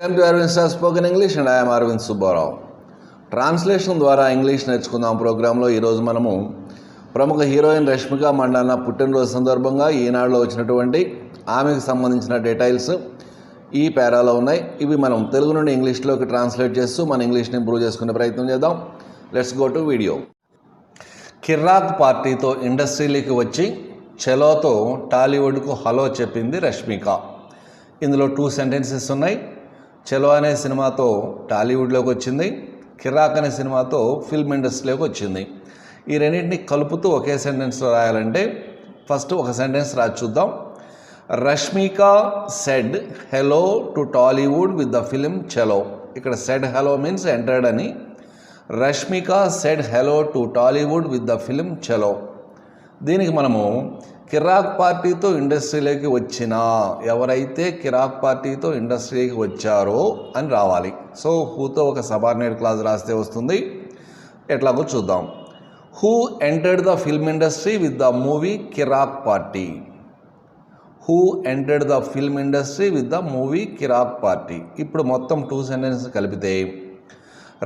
Welcome to Arvind sir spoken English and I'm Arvind Subbarao translation ద్వారా English నేర్చుకుందాం ప్రోగ్రాంలో ఈరోజు మనము ప్రముఖ హీరోయిన్ రష్మిక మండన్న పుట్టినరోజు సందర్భంగా ఈనాడులో వచ్చినటువంటి ఆమెకు సంబంధించిన డీటెయిల్స్ ఈ పేరాలో ఉన్నాయి. ఇవి మనం తెలుగు నుండి ఇంగ్లీష్లోకి ట్రాన్స్లేట్ చేస్తూ మన ఇంగ్లీష్ని ఇంప్రూవ్ చేసుకునే ప్రయత్నం చేద్దాం. Let's go to video Kirrak పార్టీతో ఇండస్ట్రీలోకి వచ్చి చెలోతో టాలీవుడ్కు హలో చెప్పింది రష్మిక. ఇందులో టూ సెంటెన్సెస్ ఉన్నాయి. చెలో అనే సినిమాతో టాలీవుడ్లోకి వచ్చింది. కిరాక్ అనే సినిమాతో ఫిల్మ్ ఇండస్ట్రీలోకి వచ్చింది. ఈ రెండింటిని కలుపుతూ ఒకే సెంటెన్స్లో రాయాలంటే ఫస్ట్ ఒక సెంటెన్స్ రాసి చూద్దాం. Rashmika said hello to Tollywood with the film Chalo. ఇక్కడ సెడ్ హెలో మీన్స్ ఎంటర్డ్ అని. Rashmika said hello to Tollywood with the film Chalo. దీనికి మనము కిరాక్ పార్టీతో ఇండస్ట్రీలోకి వచ్చిన ఎవరైతే కిరాక్ పార్టీతో ఇండస్ట్రీకి వచ్చారో అని రావాలి. సో హూతో ఒక సబార్డినేట్ క్లాజ్ రాస్తే వస్తుంది. ఎట్లాగో చూద్దాం. Who entered the film industry with the movie Kirik Party who entered the film industry with the movie Kirik Party ఇప్పుడు మొత్తం టూ సెంటెన్స్ కలిపితే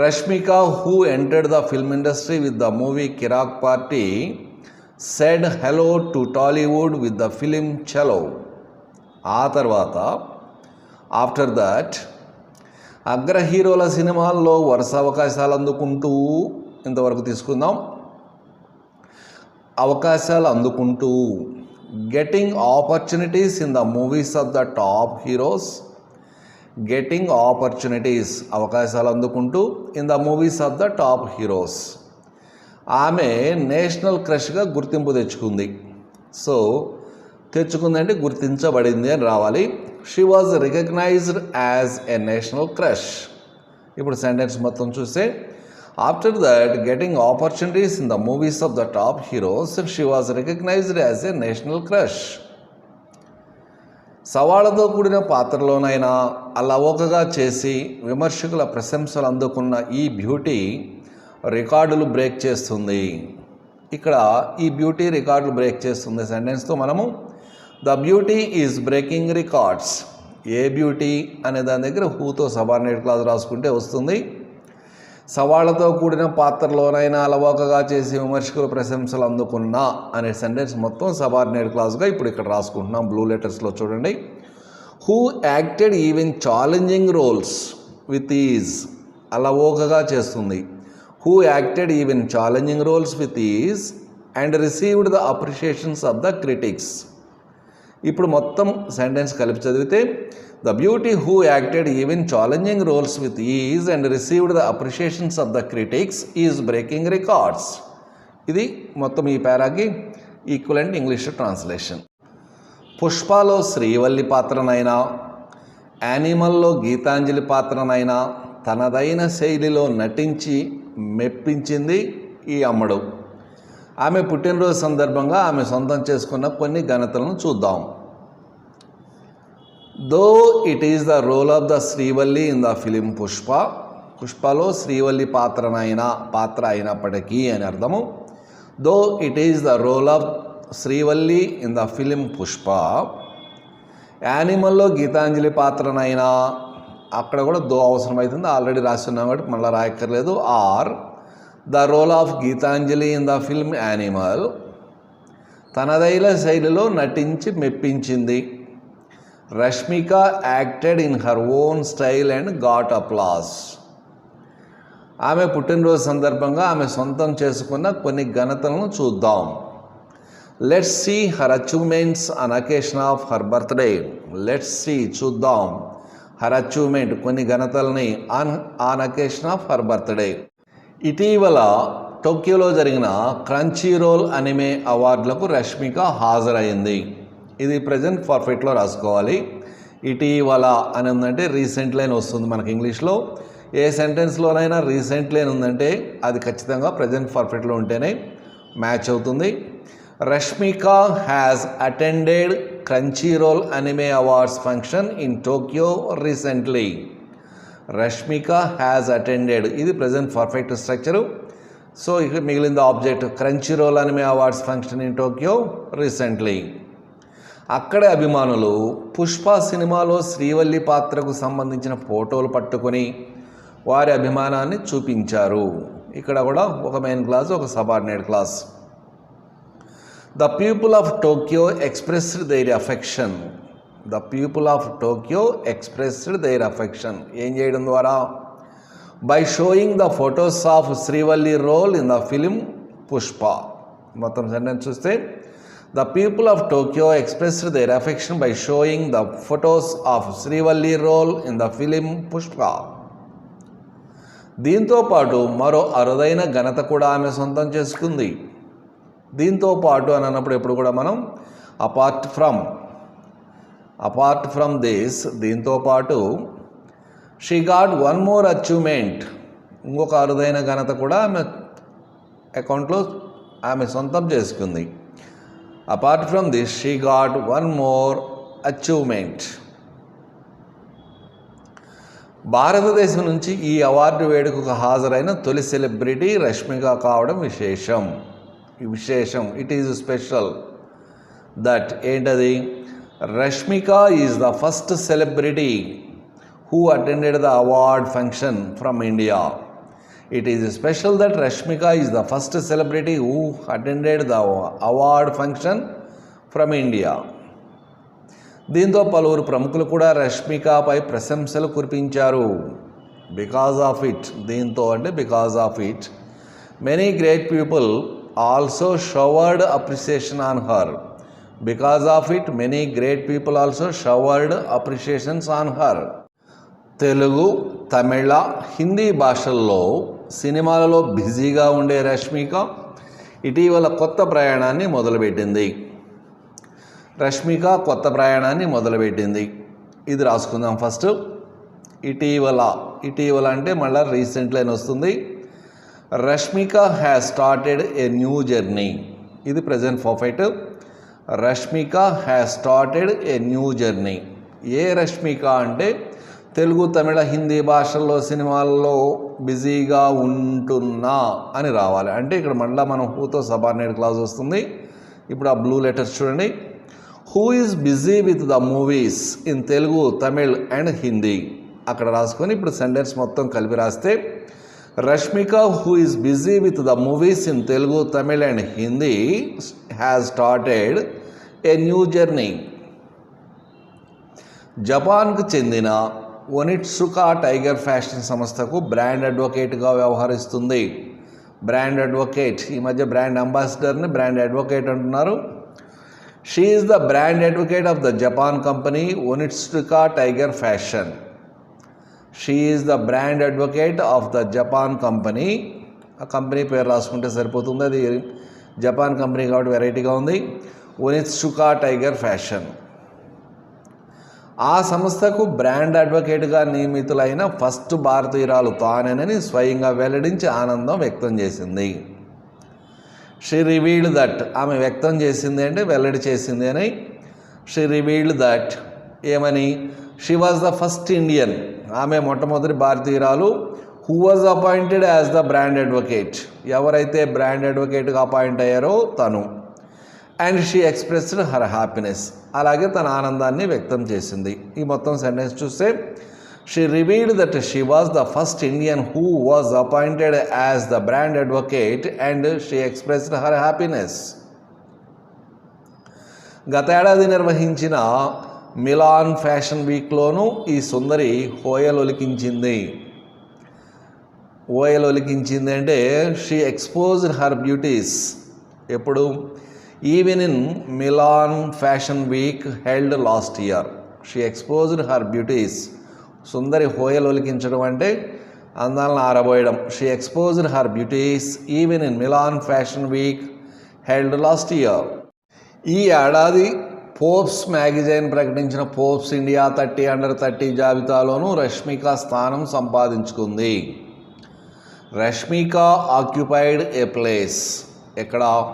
Rashmika who entered the film industry with the movie Kirik Party said hello to Tollywood with the film Chalo ఆ తర్వాత after that అగ్ర హీరోల సినిమాల్లో వరుస అవకాశాలు అందుకుంటూ ఇంతవరకు తీసుకుందాం. అవకాశాలు అందుకుంటూ getting opportunities in the movies of the top heroes getting opportunities అవకాశాలు అందుకుంటూ in the movies of the top heroes ఆమె నేషనల్ క్రష్గా గుర్తింపు తెచ్చుకుంది. సో తెచ్చుకుందంటే గుర్తించబడింది అని రావాలి. She was recognised as a national crush ఇప్పుడు సెంటెన్స్ మొత్తం చూస్తే after that getting opportunities in the movies of the top heroes she was recognised as a national crush సవాళ్ళతో కూడిన పాత్రలోనైనా అలవోకగా చేసి విమర్శకుల ప్రశంసలు అందుకున్న ఈ బ్యూటీ రికార్డులు బ్రేక్ చేస్తుంది. ఇక్కడ ఈ బ్యూటీ రికార్డులు బ్రేక్ చేస్తుంది సెంటెన్స్తో మనము. The beauty is breaking records. A beauty అనే దాని దగ్గర హూతో సబార్డినేట్ క్లాస్ రాసుకుంటే వస్తుంది. సవాళ్ళతో కూడిన పాత్రలోనైనా అలవోకగా చేసి విమర్శకులు ప్రశంసలు అందుకున్న అనే సెంటెన్స్ మొత్తం సబార్డినేట్ క్లాస్గా ఇప్పుడు ఇక్కడ రాసుకుంటున్నాం బ్లూ లెటర్స్లో చూడండి. Who acted even challenging roles with ease అలవోకగా చేస్తుంది. Who acted even challenging roles with ease and received the appreciations of the critics ఇప్పుడు మొత్తం సెంటెన్స్ కలిపి చదివితే the beauty who acted even challenging roles with ease and received the appreciations of the critics is breaking records ఇది మొత్తం ఈ పేరాకి equivalent English translation పుష్పలో శ్రీవల్లి పాత్రనైనా యానిమల్లో గీతాంజలి పాత్రనైనా తనదైన శైలిలో నటించి మెప్పించింది ఈ అమ్మడు. ఆమె పుట్టినరోజు సందర్భంగా ఆమె సొంతం చేసుకున్న కొన్ని ఘనతలను చూద్దాం. Though it is the role of the Srivalli in the film Pushpa పుష్పలో Srivalli పాత్రనైనా పాత్ర అయినప్పటికీ అని అర్థము. Though it is the role of Srivalli in the film Pushpa యానిమల్లో Gitanjali పాత్రనైనా అక్కడ కూడా దో అవసరం అవుతుంది ఆల్రెడీ రాస్తున్నాం కాబట్టి మళ్ళీ రాయక్కర్లేదు. Or the role of Geetanjali in the film Animal. తనదైన శైలిలో నటించి మెప్పించింది. Rashmika acted in her own style and got applause. ఆమె పుట్టినరోజు సందర్భంగా ఆమె సొంతం చేసుకున్న కొన్ని ఘనతలను చూద్దాం. Let's see her achievements on occasion of her birthday let's see చూద్దాం. హర్ అచీవ్మెంట్ కొన్ని ఘనతల్ని on on occasion of her birthday ఇటీవల టోక్యోలో జరిగిన క్రంచీ రోల్ అనిమే అవార్డులకు రష్మిక హాజరైంది ఇది ప్రజెంట్ పర్ఫెక్ట్లో రాసుకోవాలి. ఇటీవల అని ఉందంటే రీసెంట్ లైన్ వస్తుంది మనకి ఇంగ్లీష్లో. ఏ సెంటెన్స్లోనైనా రీసెంట్ లైన్ ఉందంటే అది ఖచ్చితంగా ప్రజెంట్ పర్ఫెక్ట్లో ఉంటేనే మ్యాచ్ అవుతుంది. Rashmika has attended Crunchyroll anime awards function in Tokyo recently Rashmika has attended ఇది ప్రజెంట్ పర్ఫెక్ట్ స్ట్రక్చరు సో ఇక మిగిలింది object Crunchyroll anime awards function in Tokyo recently అక్కడే అభిమానులు పుష్ప సినిమాలో శ్రీవల్లి పాత్రకు సంబంధించిన ఫోటోలు పట్టుకొని వారి అభిమానాన్ని చూపించారు. ఇక్కడ కూడా ఒక మెయిన్ క్లాస్ ఒక subordinate clause the people of Tokyo expressed their affection the people of Tokyo expressed their affection ఏం చేయడం ద్వారా? By showing the photos of Srivalli role in the film Pushpa మొత్తం సెంటెన్స్ చూస్తే the people of Tokyo expressed their affection by showing the photos of Srivalli role in the film Pushpa దీంతో పాటు మరో అరుదైన ఘనత కూడా ఆమె సొంతం చేసుకుంది. దీంతో పాటు అని అన్నప్పుడు ఎప్పుడు కూడా మనం apart from apart from this దీంతో పాటు she got one more achievement ఇంకొక అరుదైన ఘనత కూడా ఆమె అకౌంట్లో ఆమె సొంతం చేసుకుంది. Apart from this she got one more achievement భారతదేశం నుంచి ఈ అవార్డు వేడుకకు హాజరైన తొలి సెలబ్రిటీ రష్మిక కావడం విశేషం. విశేషం. ఇట్ ఈజ్ స్పెషల్ దట్ ఏంటది? Rashmika is the first celebrity who attended the award function from India it is special that Rashmika is the first celebrity who attended the award function from India దీంతో పలువురు ప్రముఖులు కూడా రష్మికపై ప్రశంసలు కురిపించారు. Because of it దీంతో అంటే because of it many great people also showered appreciation on her because of it many great people also showered appreciations on her Telugu Tamil Hindi భాషల్లో సినిమాలలో బిజీగా ఉండే రష్మిక ఇటీవల కొత్త ప్రయాణాన్ని మొదలుపెట్టింది. రష్మిక కొత్త ప్రయాణాన్ని మొదలుపెట్టింది. ఇది రాసుకుందాం ఫస్ట్. ఇటీవల ఇటీవల అంటే మళ్ళీ రీసెంట్లీ అని వస్తుంది. Rashmika has started a new journey ఇది present perfect Rashmika has started a new journey ఏ రష్మిక అంటే తెలుగు తమిళ హిందీ భాషల్లో సినిమాల్లో బిజీగా ఉంటున్నా అని రావాలి. అంటే ఇక్కడ మళ్ళీ మనం హూతో సబార్డినేట్ క్లాస్ వస్తుంది. ఇప్పుడు ఆ బ్లూ లెటర్స్ చూడండి. Who is busy with the movies in Telugu Tamil and Hindi అక్కడ రాసుకొని ఇప్పుడు సెంటెన్స్ మొత్తం కలిపి రాస్తే Rashmika who is busy with the movies in Telugu Tamil and Hindi has started a new journey జపాన్కు చెందిన Onitsuka Tiger fashion సంస్థకు brand అడ్వకేట్గా వ్యవహరిస్తుంది. బ్రాండ్ అడ్వకేట్ ఈ మధ్య బ్రాండ్ అంబాసిడర్ని బ్రాండ్ అడ్వకేట్ అంటున్నారు. She is the brand advocate of the Japan company Onitsuka Tiger fashion she is the brand advocate of the Japan company ఆ కంపెనీ పేరు రాసుకుంటే సరిపోతుంది అది. జపాన్ కంపెనీ కాబట్టి వెరైటీగా ఉంది. ఒనిట్సుకా టైగర్ ఫ్యాషన్ ఆ సంస్థకు బ్రాండ్ అడ్వకేట్గా నియమితులైన ఫస్ట్ భారతీయురాలు తానేనని స్వయంగా వెల్లడించి ఆనందం వ్యక్తం చేసింది. షీ రివీల్డ్ దట్ ఆమె వ్యక్తం చేసింది అంటే వెల్లడి చేసింది అని. షీ రివీల్డ్ దట్ ఏమని? She was the first Indian ఆమె మొట్టమొదటి భారతీయురాలు. Who was appointed as the brand advocate ఎవరైతే బ్రాండ్ అడ్వకేట్గా అపాయింట్ అయ్యారో తను. And she expressed her happiness అలాగే తన ఆనందాన్ని వ్యక్తం చేసింది. ఈ మొత్తం సెంటెన్స్ చూస్తే she revealed that she was the first Indian who was appointed as the brand advocate and she expressed her happiness గత ఏడాది నిర్వహించిన మిలాన్ ఫ్యాషన్ వీక్లోనూ ఈ సుందరి హోయలు ఒలికించింది ఓయలు ఒలికించింది అంటే షీ ఎక్స్పోజ్డ్ హర్ బ్యూటీస్. ఎప్పుడు? Even in Milan fashion week held last year. She exposed her beauties. సుందరి హోయలు ఒలికించడం అంటే అందాలను ఆరబోయడం. She exposed her beauties even in Milan fashion week held last year. ఈ ఏడాది ఫోర్బ్స్ మ్యాగజైన్ ప్రకటించిన Forbes India thirty under thirty జాబితాలోనూ Rashmika స్థానం సంపాదించుకుంది. Rashmika occupied a place ఎక్కడ?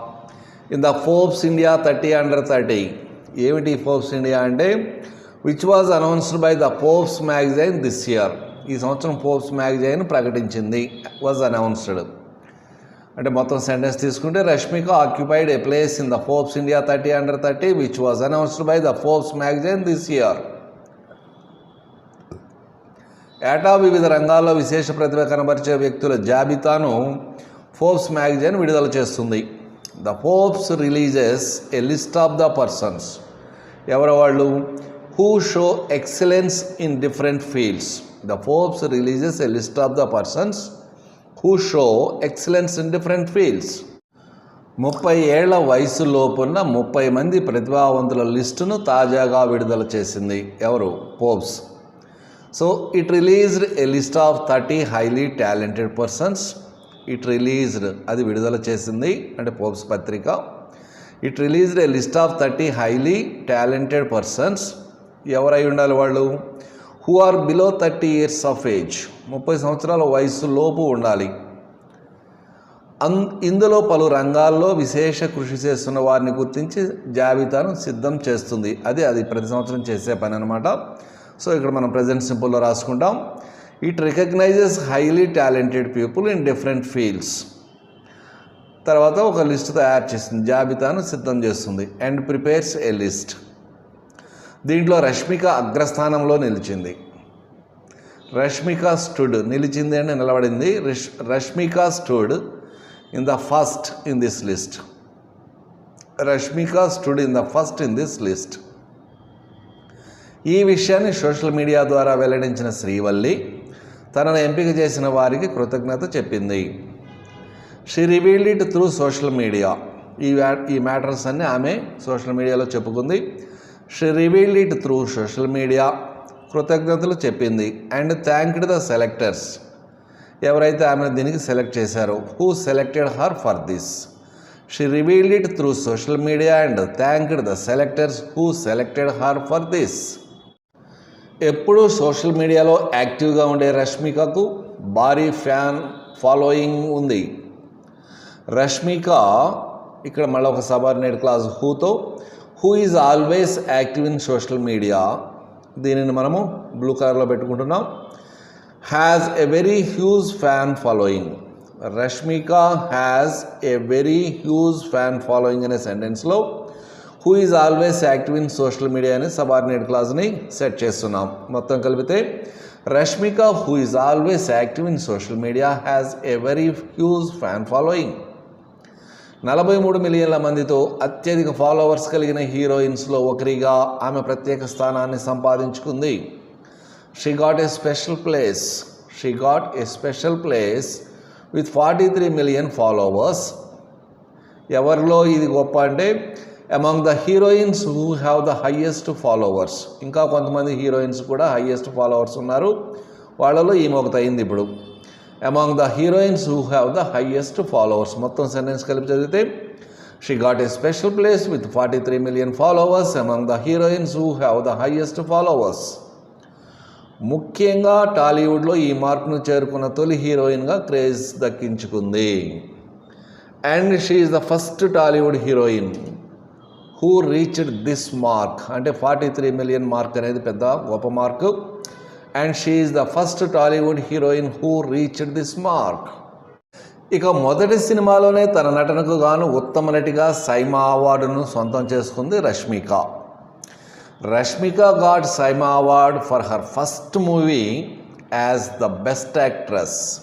In the Forbes India thirty under thirty. ఏమిటి ఫోర్బ్స్ ఇండియా అంటే? Which was announced by the Forbes magazine this year ఈ సంవత్సరం ఫోర్బ్స్ మ్యాగజైన్ ప్రకటించింది. వాజ్ అనౌన్స్డ్ అంటే మొత్తం సెంటెన్స్ తీసుకుంటే Rashmika occupied a place in the Forbes India thirty under thirty which was announced by the Forbes magazine this year ఏటా వివిధ రంగాల్లో విశేష ప్రతిభ కనబరిచే వ్యక్తుల జాబితాను ఫోర్బ్స్ మ్యాగజైన్ విడుదల చేస్తుంది. The Forbes releases a list of the persons ఎవరు వాళ్ళు? Who show excellence in different fields the Forbes releases a list of the persons who show excellence in different fields ముప్పై ఏళ్ళ వయసులోపున్న ముప్పై మంది ప్రతిభావంతుల లిస్టును తాజాగా విడుదల చేసింది ఎవరు? Forbes so it released a list of thirty highly talented persons it released అది విడుదల చేసింది అంటే పోప్స్ పత్రిక. It released a list of thirty highly talented persons ఎవరై ఉండాలి వాళ్ళు? Who are below thirty years of age ముప్పై సంవత్సరాల వయసు లోపు ఉండాలి. అన్ ఇందులో పలు రంగాల్లో విశేష కృషి చేస్తున్న వారిని గుర్తించి జాబితాను సిద్ధం చేస్తుంది. అది అది ప్రతి సంవత్సరం చేసే పని అనమాట సో ఇక్కడ మనం ప్రజెంట్ సింపుల్లో రాసుకుంటాం. It recognizes highly talented people in different fields తర్వాత ఒక లిస్ట్ తయారు చేస్తుంది. జాబితాను సిద్ధం చేస్తుంది. అండ్ ప్రిపేర్స్ ఏ లిస్ట్ దీంట్లో రష్మిక అగ్రస్థానంలో నిలిచింది. రష్మిక స్టూడ్ నిలిచింది అని నిలబడింది. Rash Rashmika stood in the first in this list Rashmika stood in the first in this list ఈ విషయాన్ని సోషల్ మీడియా ద్వారా వెల్లడించిన శ్రీవల్లి తనను ఎంపిక చేసిన వారికి కృతజ్ఞత చెప్పింది. She revealed it through social media ఈ ఈ మ్యాటర్స్ అన్ని ఆమె సోషల్ మీడియాలో చెప్పుకుంది. She revealed it through social media కృతజ్ఞతలు చెప్పింది. అండ్ థ్యాంక్డ్ ద సెలెక్టర్స్ ఎవరైతే ఆమెను దీనికి సెలెక్ట్ చేశారో who selected her for this she revealed it through social media and thanked the selectors who selected her for this ఎప్పుడూ social మీడియాలో యాక్టివ్గా ఉండే రష్మికకు భారీ ఫ్యాన్ ఫాలోయింగ్ ఉంది. రష్మిక ఇక్కడ మళ్ళీ ఒక subordinate clause హూతో who is always active in social media దీనిని మనము బ్లూ కలర్లో పెట్టుకుంటున్నాం. Has a very huge fan following Rashmika has a very huge fan following అనే సెంటెన్స్లో who is always active in social media అనే సబార్డినేట్ క్లాస్ని set చేస్తున్నాం. మొత్తం కలిపితే Rashmika who is always active in social media has a very huge fan following నలభై మూడు మిలియన్ల మందితో అత్యధిక ఫాలోవర్స్ కలిగిన హీరోయిన్స్లో ఒకరిగా ఆమె ప్రత్యేక స్థానాన్ని సంపాదించుకుంది. She got a special place she got a special place with forty three million followers ఎవరిలో ఇది గొప్ప అంటే among the heroines who have the highest followers ఇంకా కొంతమంది హీరోయిన్స్ కూడా హయ్యెస్ట్ ఫాలోవర్స్ ఉన్నారు. వాళ్ళలో ఈమె ఒకటి అయింది ఇప్పుడు. Among the heroines who have the highest followers మొత్తం సెంటెన్స్ కలిపి చదివితే she got a special place with forty three million followers among the heroines who have the highest followers ముఖ్యంగా టాలీవుడ్లో ఈ మార్క్ను చేరుకున్న తొలి హీరోయిన్గా క్రేజ్ దక్కించుకుంది. And she is the first Tollywood heroine who reached this mark అంటే ఫార్టీ త్రీ మిలియన్ మార్క్ అనేది పెద్ద గొప్ప mark and she is the first Tollywood heroine who reached this mark ఇక మొదటి సినిమాలోనే తన నటనకు గాను ఉత్తమ నటిగా సైమా అవార్డును సొంతం చేసుకుంది Rashmika. Rashmika got SIIMA award for her first movie as the best actress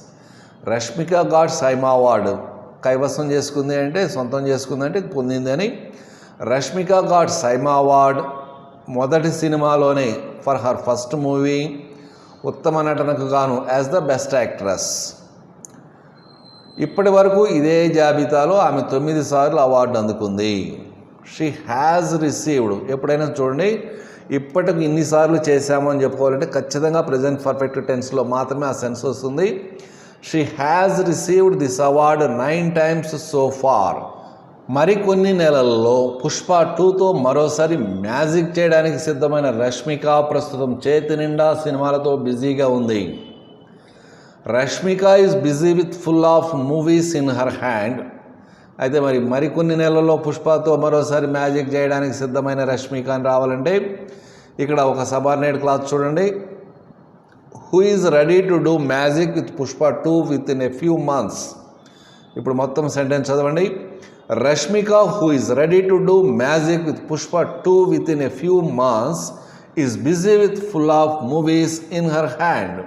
Rashmika got SIIMA award కైవసం చేసుకుంది అంటే సొంతం చేసుకుంది అంటే పొందింది అని. రష్మిక గాట్ సైమా అవార్డ్ మొదటి సినిమాలోనే ఫర్ హర్ ఫస్ట్ మూవీ ఉత్తమ నటనకు గాను యాజ్ ద బెస్ట్ యాక్ట్రెస్ ఇప్పటి వరకు ఇదే జాబితాలో ఆమె తొమ్మిది సార్లు అవార్డు అందుకుంది. షీ హ్యాజ్ రిసీవ్డ్ ఎప్పుడైనా చూడండి ఇప్పటికి ఇన్నిసార్లు చేశాము అని చెప్పుకోవాలంటే ఖచ్చితంగా ప్రజెంట్ పర్ఫెక్ట్ టెన్స్లో మాత్రమే ఆ సెన్స్ వస్తుంది. She has received this award nine times so far మరికొన్ని నెలల్లో పుష్ప టూతో మరోసారి మ్యాజిక్ చేయడానికి సిద్ధమైన రష్మిక ప్రస్తుతం చేతి నిండా సినిమాలతో బిజీగా ఉంది. Rashmika is busy with full of movies in her hand అయితే మరి మరికొన్ని నెలల్లో పుష్పతో మరోసారి మ్యాజిక్ చేయడానికి సిద్ధమైన రష్మిక అని రావాలంటే ఇక్కడ ఒక సబార్డినేట్ క్లాత్ చూడండి. Who is ready to do magic with Pushpa two with in a few months ఇప్పుడు మొత్తం సెంటెన్స్ చదవండి. Rashmika, who is ready to do magic with Pushpa 2 within a few months, is busy with full of movies in her hand.